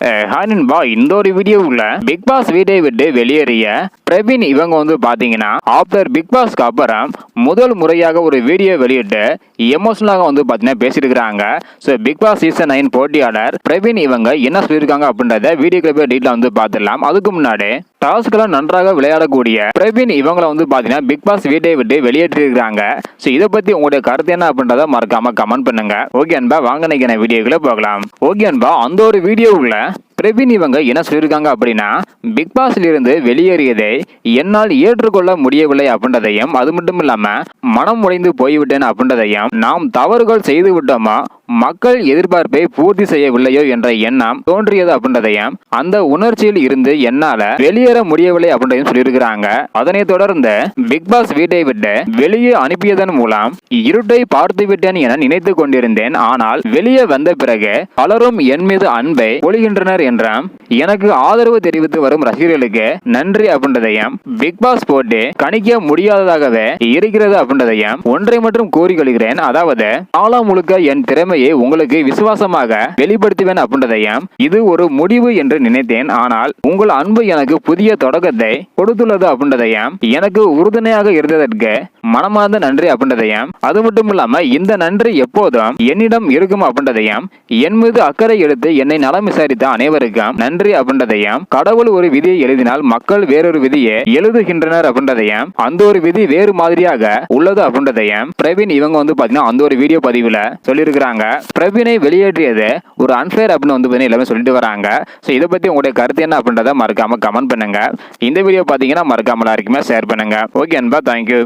ஹானின்பா இந்த ஒரு வீடியோவில் பிக் பாஸ் வீட்டை விட்டு வெளியேறிய பிரவீன் இவங்க வந்து பாத்தீங்கன்னா ஆஃப்டர் பிக் பாஸ்க்கு அப்புறம் முதல் முறையாக ஒரு வீடியோ வெளியிட்டு எமோஷனலாக வந்து பார்த்தீங்கன்னா பேசியிருக்கிறாங்க so Bigg Boss season nine போட்டியாளர் பிரவீன் இவங்க என்ன சொல்லியிருக்காங்க அப்படின்றத வீடியோ கிளிப்பை டீட்டில் வந்து பார்த்துடலாம். அதுக்கு முன்னாடி டாஸ்க்கெல்லாம் நன்றாக விளையாடக்கூடிய பிரவீன் இவங்கள வந்து பார்த்தீங்கன்னா பிக் பாஸ் வீட்டை விட்டு வெளியேற்றிருக்கிறாங்க. ஸோ இதை பற்றி உங்களுடைய கருத்து என்ன அப்படின்றத மறக்காம கமெண்ட் பண்ணுங்க. ஓகே அன்பா வாங்க நினைக்கிற வீடியோக்குள்ள போகலாம். ஓகே அன்பா அந்த ஒரு வீடியோவுக்குள்ள பிரவீன் இவங்க என்ன சொல்லியிருக்காங்க அப்படின்னா பிக் பாஸ்ல இருந்து வெளியேறியதை என்னால் ஏற்றுக்கொள்ள முடியவில்லை அப்படின்றதையும் அது மட்டும் இல்லாம மனம் உடைந்து போய்விட்டேன் அப்படின்றதையும் நாம் தவறுகள் செய்து விட்டோமா மக்கள் எதிர்பார்ப்பை பூர்த்தி செய்யவில்லையோ என்ற எண்ணம் தோன்றியது அப்படின்றதையும் அந்த உணர்ச்சியில் இருந்து என்னால வெளியேற முடியவில்லை அப்படின்றதையும் சொல்லியிருக்கிறாங்க. அதனைத் தொடர்ந்து பிக் பாஸ் வீட்டை விட்டு வெளியே அனுப்பியதன் மூலம் இருட்டை பார்த்து விட்டேன் என நினைத்து கொண்டிருந்தேன். ஆனால் வெளியே வந்த பிறகு பலரும் என் மீது அன்பை ஒழிகின்றனர் என்றும். எனக்கு ஆதரவு தெரிவித்து வரும் ரசிகர்களுக்கு நன்றி அப்படின்றதையும் பிக் பாஸ் போட்டு கணிக்க முடியாததாகவே இருக்கிறது அப்படின்றதையும் ஒன்றை மட்டும் கூறிக்கொள்கிறேன் அதாவது காலம் முழுக்க என் திறமையை உங்களுக்கு விசுவாசமாக வெளிப்படுத்துவேன் அப்படின்றதையும் இது ஒரு முடிவு என்று நினைத்தேன். ஆனால் உங்கள் அன்பு எனக்கு புதிய தொடக்கத்தை கொடுத்துள்ளது அப்படின்றதையும் எனக்கு உறுதுணையாக இருந்ததற்கு மனமார்ந்த நன்றி அப்படின்றதையும் அது மட்டும் இல்லாம இந்த நன்றி எப்போதும் என்னிடம் இருக்கும் அப்படின்றதையும் என் மீது அக்கறை எடுத்து என்னை நலம் விசாரித்த அனைவரும் அனைவருக்கும் நன்றி அப்படின்றதையும் கடவுள் ஒரு விதியை எழுதினால் மக்கள் வேறொரு விதியை எழுதுகின்றனர் அப்படின்றதையும் அந்த ஒரு விதி வேறு மாதிரியாக உள்ளது அப்படின்றதையும் பிரவீன் இவங்க வந்து பாத்தீங்கன்னா அந்த ஒரு வீடியோ பதிவுல சொல்லியிருக்கிறாங்க. பிரவீனை வெளியேற்றியது ஒரு அன்பேர் அப்படின்னு வந்து பாத்தீங்கன்னா எல்லாமே சொல்லிட்டு வராங்க. ஸோ இதை பத்தி உங்களுடைய கருத்து என்ன அப்படின்றத மறக்காம கமெண்ட் பண்ணுங்க. இந்த வீடியோ பாத்தீங்கன்னா மறக்காம எல்லாருக்குமே ஷேர் பண்ணுங்க. ஓகே அன்பா தேங்க்யூ